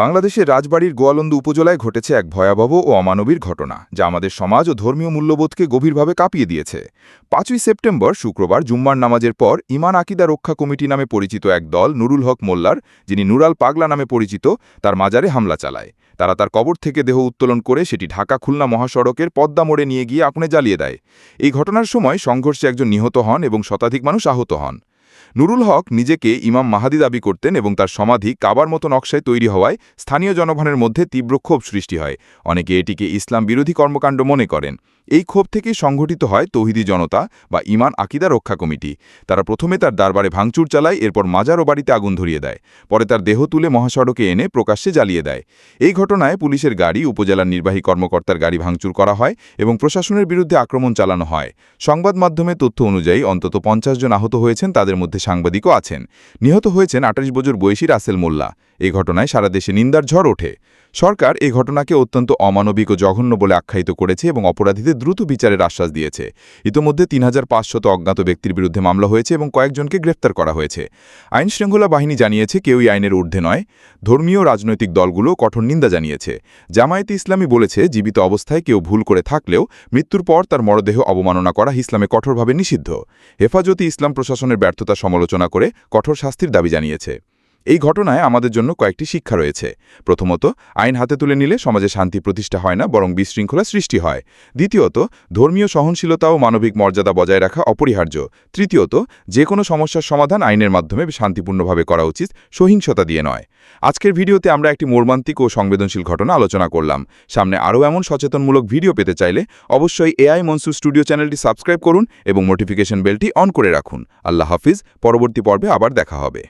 বাংলাদেশের রাজবাড়ির গোয়ালন্দ উপজেলায় ঘটেছে এক ভয়াবহ ও অমানবীর ঘটনা, যা আমাদের সমাজ ও ধর্মীয় মূল্যবোধকে গভীরভাবে কাঁপিয়ে দিয়েছে। পাঁচই সেপ্টেম্বর, শুক্রবার, জুম্মার নামাজের পর ইমান আকিদা রক্ষা কমিটি নামে পরিচিত এক দল নুরুল হক মোল্লার, যিনি নুরাল পাগলা নামে পরিচিত, তার মাজারে হামলা চালায়। তারা তার কবর থেকে দেহ উত্তোলন করে সেটি ঢাকা খুলনা মহাসড়কের পদ্মা মোড়ে নিয়ে গিয়ে আগুনে জ্বালিয়ে দেয়। এই ঘটনার সময় সংঘর্ষে একজন নিহত হন এবং শতাধিক মানুষ আহত হন। নুরুল হক নিজেকে ইমাম মাহাদি দাবি করতেন এবং তার সমাধি কাবার মতো নকশায় তৈরি হওয়ায় স্থানীয় জনগণের মধ্যে তীব্র ক্ষোভ সৃষ্টি হয়। অনেকে এটিকে ইসলাম বিরোধী কর্মকাণ্ড মনে করেন। এই ক্ষোভ থেকেই সংঘটিত হয় তৌহিদি জনতা বা ইমান আকিদা রক্ষা কমিটি। তারা প্রথমে তার দারবারে ভাঙচুর চালায়, এরপর মাজার ও বাড়িতে আগুন ধরিয়ে দেয়। পরে তার দেহ তুলে মহাসড়কে এনে প্রকাশ্যে জ্বালিয়ে দেয়। এই ঘটনায় পুলিশের গাড়ি, উপজেলার নির্বাহী কর্মকর্তার গাড়ি ভাঙচুর করা হয় এবং প্রশাসনের বিরুদ্ধে আক্রমণ চালানো হয়। সংবাদ মাধ্যমে তথ্য অনুযায়ী অন্তত পঞ্চাশ জন আহত হয়েছেন, তাদের মধ্যে সাংবাদিকও আছেন। নিহত হয়েছেন আঠাশ বছর বয়সী রাসেল মোল্লা। এই ঘটনায় সারা দেশে নিন্দার ঝড় ওঠে। সরকার এই ঘটনাকে অত্যন্ত অমানবিক ও জঘন্য বলে আখ্যায়িত করেছে এবং অপরাধীদের দ্রুত বিচারের আশ্বাস দিয়েছে। ইতোমধ্যে তিন অজ্ঞাত ব্যক্তির বিরুদ্ধে মামলা হয়েছে এবং কয়েকজনকে গ্রেফতার করা হয়েছে। আইন শৃঙ্খলা বাহিনী জানিয়েছে কেউই আইনের ঊর্ধ্বে নয়। ধর্মীয় রাজনৈতিক দলগুলো কঠোর নিন্দা জানিয়েছে। জামায়াতে ইসলামী বলেছে, জীবিত অবস্থায় কেউ ভুল করে থাকলেও মৃত্যুর পর তার মরদেহ অবমাননা করা ইসলামে কঠোরভাবে নিষিদ্ধ। হেফাজতে ইসলাম প্রশাসনের ব্যর্থতা সমালোচনা করে কঠোর শাস্তির দাবি জানিয়েছে। এই ঘটনায় আমাদের জন্য কয়েকটি শিক্ষা রয়েছে। প্রথমত, আইন হাতে তুলে নিলে সমাজে শান্তি প্রতিষ্ঠা হয় না, বরং বিশৃঙ্খলা সৃষ্টি হয়। দ্বিতীয়ত, ধর্মীয় সহনশীলতা ও মানবিক মর্যাদা বজায় রাখা অপরিহার্য। তৃতীয়ত যে কোনো সমস্যার সমাধান আইনের মাধ্যমে শান্তিপূর্ণভাবে করা উচিত, সহিংসতা দিয়ে নয়। আজকের ভিডিওতে আমরা একটি মর্মান্তিক ও সংবেদনশীল ঘটনা আলোচনা করলাম। সামনে আরও এমন সচেতনমূলক ভিডিও পেতে চাইলে অবশ্যই এআই মনসুর স্টুডিও চ্যানেলটি সাবস্ক্রাইব করুন এবং নোটিফিকেশন বেলটি অন করে রাখুন। আল্লাহ হাফিজ, পরবর্তী পর্বে আবার দেখা হবে।